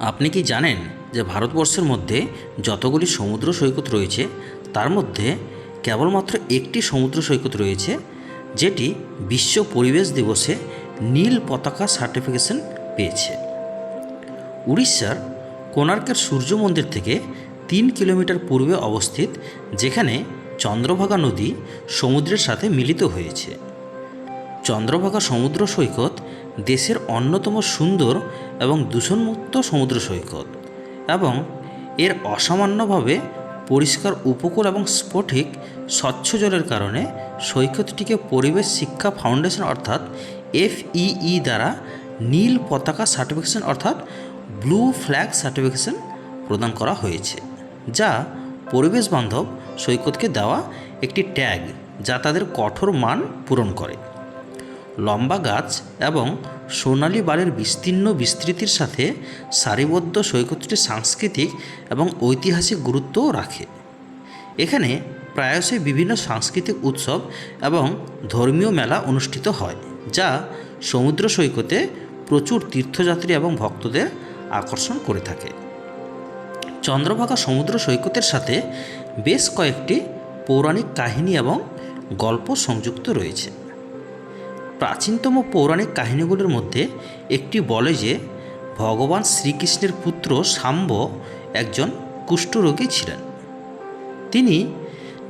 আপনি কি জানেন যে ভারতবর্ষের মধ্যে যতগুলি সমুদ্র সৈকত রয়েছে, তার মধ্যে কেবলমাত্র একটি সমুদ্র সৈকত রয়েছে, যেটি বিশ্ব পরিবেশ দিবসে নীল পতাকা সার্টিফিকেশন পেয়েছে। উড়িষ্যার কোণার্কের সূর্য মন্দির থেকে তিন কিলোমিটার পূর্বে অবস্থিত, যেখানে চন্দ্রভাগা নদী সমুদ্রের সাথে মিলিত হয়েছে। চন্দ্রভাগা সমুদ্র সৈকত দেশের অন্যতম সুন্দর এবং দূষণমুক্ত সমুদ্র সৈকত এবং এর অসামান্যভাবে পরিষ্কার উপকূল এবং স্ফটিক স্বচ্ছ জলের কারণে সৈকতটিকে পরিবেশ শিক্ষা ফাউন্ডেশন অর্থাৎ এফইই দ্বারা নীল পতাকা সার্টিফিকেশন অর্থাৎ ব্লু ফ্ল্যাগ সার্টিফিকেশন প্রদান করা হয়েছে, যা পরিবেশ বান্ধব সৈকতকে দেওয়া একটি ট্যাগ, যা তাদের কঠোর মান পূরণ করে। লম্বা গাছ এবং সোনালী বারের বিস্তীর্ণ বিস্তৃতির সাথে সারিবদ্ধ সৈকতটি সাংস্কৃতিক এবং ঐতিহাসিক গুরুত্বও রাখে। এখানে প্রায়শই বিভিন্ন সাংস্কৃতিক উৎসব এবং ধর্মীয় মেলা অনুষ্ঠিত হয়, যা সমুদ্র সৈকতে প্রচুর তীর্থযাত্রী এবং ভক্তদের আকর্ষণ করে থাকে। চন্দ্রভাগা সমুদ্র সৈকতের সাথে বেশ কয়েকটি পৌরাণিক কাহিনী এবং গল্প সংযুক্ত রয়েছে। প্রাচীনতম পৌরাণিক কাহিনীগুলির মধ্যে একটি বলে যে, ভগবান শ্রীকৃষ্ণের পুত্র সাম্ব একজন কুষ্ঠরোগী ছিলেন। তিনি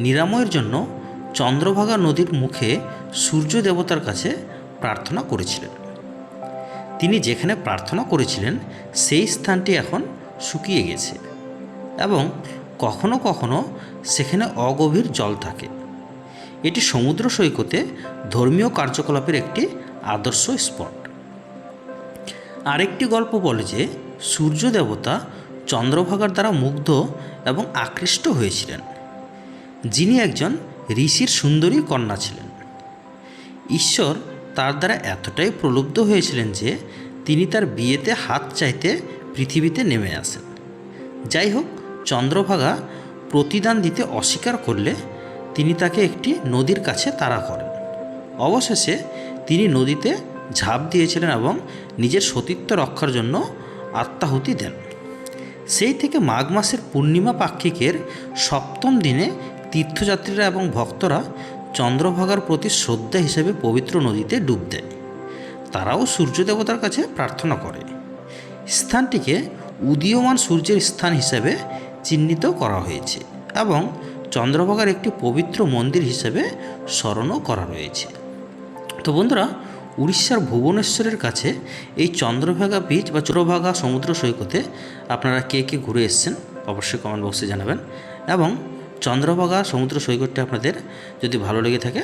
নিরাময়ের জন্য চন্দ্রভাগা নদীর মুখে সূর্য দেবতার কাছে প্রার্থনা করেছিলেন। তিনি যেখানে প্রার্থনা করেছিলেন, সেই স্থানটি এখন শুকিয়ে গেছে এবং কখনো কখনো সেখানে অগভীর জল থাকে। এটি সমুদ্র সৈকতে ধর্মীয় কার্যকলাপের একটি আদর্শ স্পট। আরেকটি গল্প বলে যে, সূর্য দেবতা চন্দ্রভাগার দ্বারা মুগ্ধ এবং আকৃষ্ট হয়েছিলেন। যিনি একজন ঋষির সুন্দরী কন্যা ছিলেন। ঈশ্বর তার দ্বারা এতটাই প্রলুব্ধ হয়েছিলেন যে, তিনি তার বিয়েতে হাত চাইতে পৃথিবীতে নেমে আসেন। যাই হোক, চন্দ্রভাগা প্রতিদান দিতে অস্বীকার করলে তিনি তাকে একটি নদীর কাছে তাড়া করেন। অবশেষে তিনি নদীতে ঝাঁপ দিয়েছিলেন এবং নিজের সতীত্ব রক্ষার জন্য আত্মাহুতি দেন। সেই থেকে মাঘ মাসের পূর্ণিমা পাক্ষিকের সপ্তম দিনে তীর্থযাত্রীরা এবং ভক্তরা চন্দ্রভাগার প্রতি শ্রদ্ধা হিসেবে পবিত্র নদীতে ডুব দেয়। তারাও সূর্য দেবতার কাছে প্রার্থনা করে। স্থানটিকে উদীয়মান সূর্যের স্থান হিসেবে চিহ্নিত করা হয়েছে এবং চন্দ্রভাগার একটি পবিত্র মন্দির হিসেবে স্মরণও করা রয়েছে। তো বন্ধুরা, উড়িষ্যার ভুবনেশ্বরের কাছে এই চন্দ্রভাগা বিচ বা চন্দ্রভাগা সমুদ্র সৈকতে আপনারা কে কে ঘুরে এসছেন অবশ্যই কমেন্ট বক্সে জানাবেন এবং চন্দ্রভাগা সমুদ্র সৈকতটি আপনাদের যদি ভালো লেগে থাকে,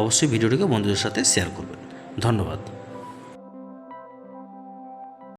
অবশ্যই ভিডিওটিকে বন্ধুদের সাথে শেয়ার করবেন। ধন্যবাদ।